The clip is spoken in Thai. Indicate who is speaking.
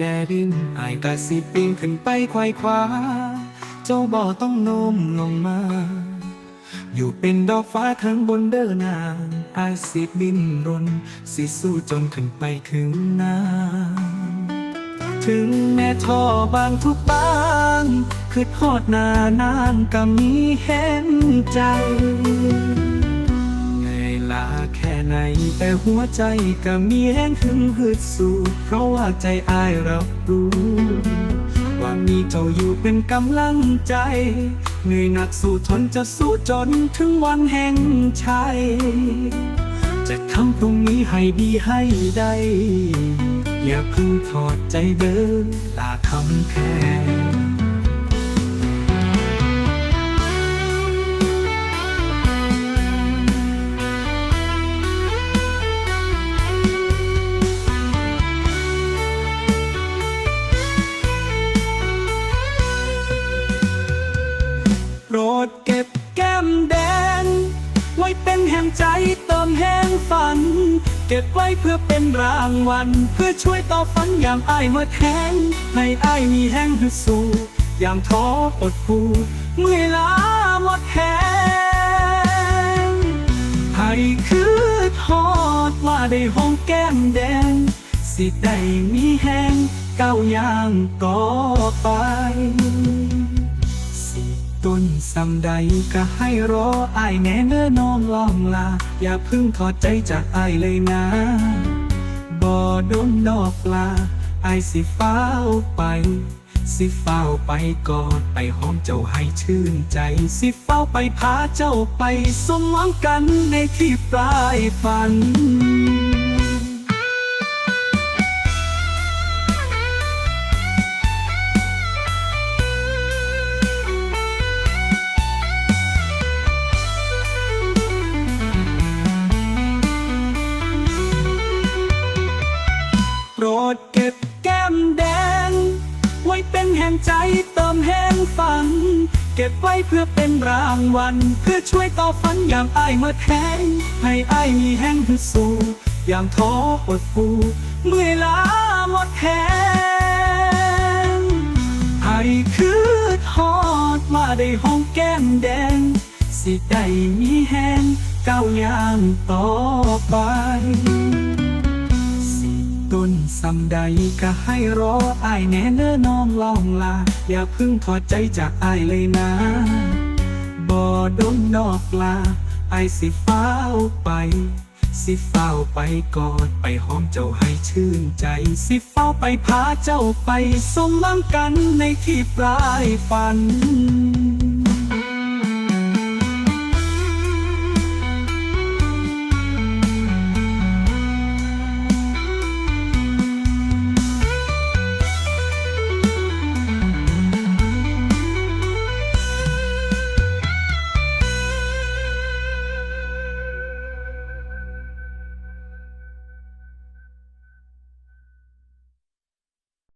Speaker 1: แดดินอายกะสิปีนขึ้นไปควายคว้า เจ้าบ่ต้องโน้มลงมา อยู่เป็นดอกฟ้าข้งบนเด้อนางอายสิบินรน สิสู้จนขึ้นไปถึงน้ำถึงแม่ท่อบางทุกบางคือทอดนานางก็มีเห็นใจ ลาแค่ไหน แต่หัวใจก็มีแห้งหึงหืดสู้ เพราะว่าใจอายรับรู้ ว่ามีเจ้าอยู่เป็นกำลังใจ เหนื่อยหนักสู้ทนจะสู้จนถึงวันแห่งชัย จะทำตรงนี้ให้ดีให้ได้ อย่าเพิ่งถอดใจเดินลาคำแพง ใจเติมแห่งฝัน เก็บไว้เพื่อเป็นรางวัล เพื่อช่วยต่อฝันอย่างอ้ายเมื่อแทงให้อ้ายมีแห่งฮึดสู้อย่างท้ออดผูเมื่อยล้าหมดแห้งให้คือทอดว่าได้ห้องแก้มแดง สิได้มีแห่งก้าวย่างต่อไป ต้นสำใดก็ให้รออายแน่เน้อน้องลองลา อย่าเพึ่งถอดใจจากอายเลยนะบ่โดนดอกลาอายสิฟ้าไป สิฟ้าไปกอดไปหอมเจ้าให้ชื่นใจ สิฟ้าไปพาเจ้าไปสมหวังกันในที่ปลายฝัน รดเก็บแก้มแดง ไว้เป็นแห่งใจเติมแห่งฝัน เก็บไว้เพื่อเป็นรางวัล เพื่อช่วยต่อฝันอย่างอ้ายเมื่อแทงให้อ้ายมีแห่งฮึดสู้อย่างท้ออดฟูเมื่อยล้าหมดแหงให้คือทอดมาได้ห้องแก้มแดง สิได้มีแห่งก้าวย่างต่อไปำใดก็ให้รออายแน่เน้อน้องลองลา อย่าเพึ่งถอดใจจากอายเลยนะบ่ดมดอกลาอายสิฟ้าวไป สิฟ้าวไปกอดไปหอมเจ้าให้ชื่นใจ สิฟ้าวไปพาเจ้าไปสมหวังกันในที่ปลายฝัน